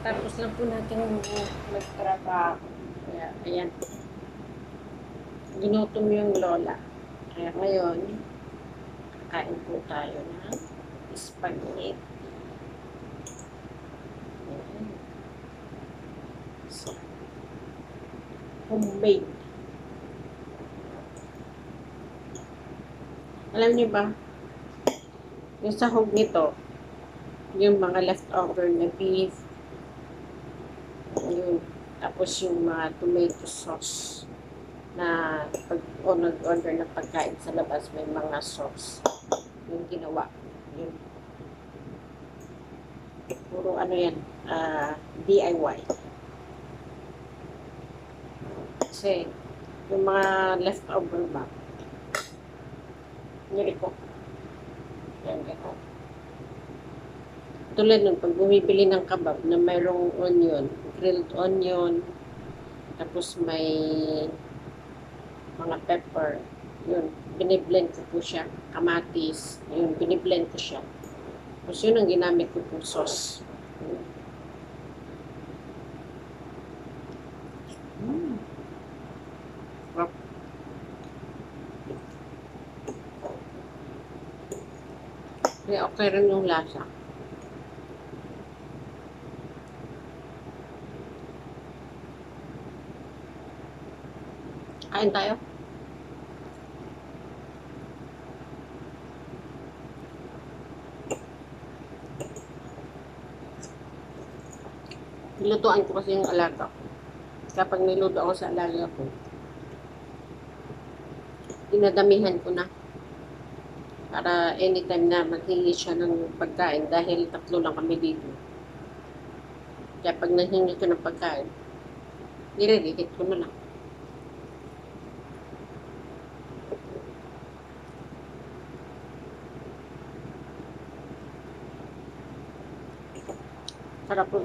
Tapos lang po natin magtrabaho. Kaya, ayan. Ginutom yung lola. Kaya ngayon, kakain po tayo ng spaghetti. Ayan. So, homemade. Alam niyo ba, yung sahog nito, yung mga leftover na beef, yun. Tapos yung mga tomato sauce na pag o nag-order ng pagkain sa labas, may mga sauce. Yung ginawa. Yun. Puro ano yan, ah, DIY. Kasi, yung mga leftover ba, nili ko. Yan, gano'n. Tulad nun, pag bumibili ng kabab na mayroong onion, grilled onion, tapos may mga pepper, yun, biniblend ko po siya, kamatis, yun, biniblend ko siya. Tapos yun ang ginamit ko po sauce. Mm. Kaya okay rin yung lasa. Kain tayo. Nilutuan ko kasi yung alaga ko. Kapag niluto ako sa alaga ko, dinadamihan ko na. Para anytime na maghingi siya ng pagkain dahil tatlo lang kami dito. Kaya pag nahingi ko ng pagkain, nire-reheat ko na lang. Sarap po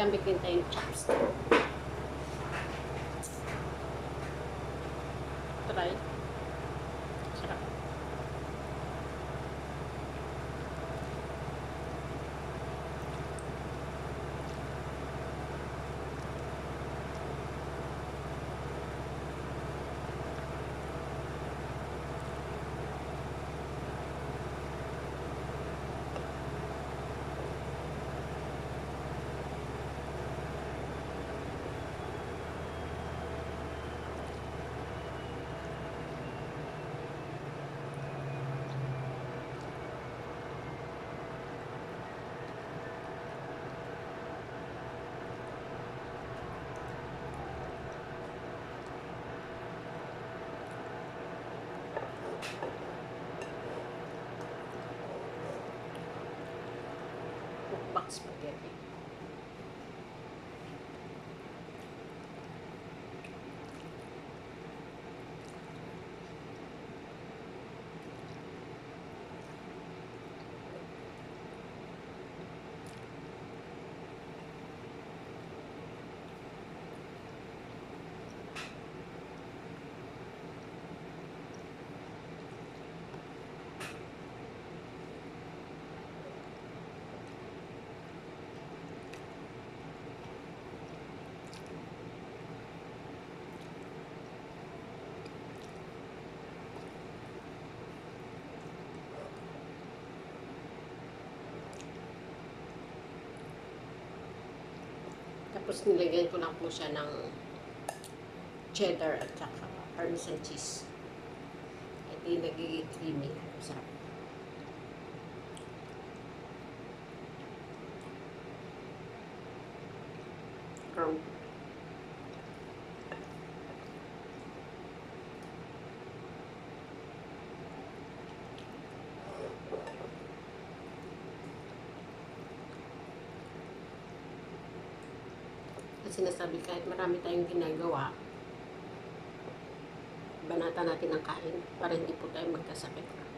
Gamit din tayong chopstick. Try. Sarap. Mukbang spaghetti. Tapos nilagyan ko lang po siya ng cheddar at saka parmesan cheese. Hindi nagiging creamy. Sarap. From Kasi sinasabi kahit marami tayong ginagawa, banata natin ang kain para hindi po tayo magkasakit.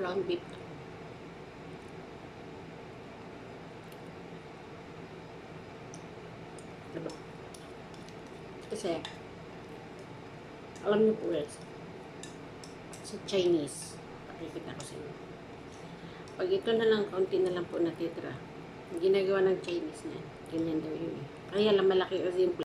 Ground beef. Diba? Kasi, alam niyo po guys, sa Chinese, pakikita ko sa inyo. Pag ito na lang, kaunti na lang po natitira, ginagawa ng Chinese na, ganyan daw yun eh. Kaya lang malaki kasi yung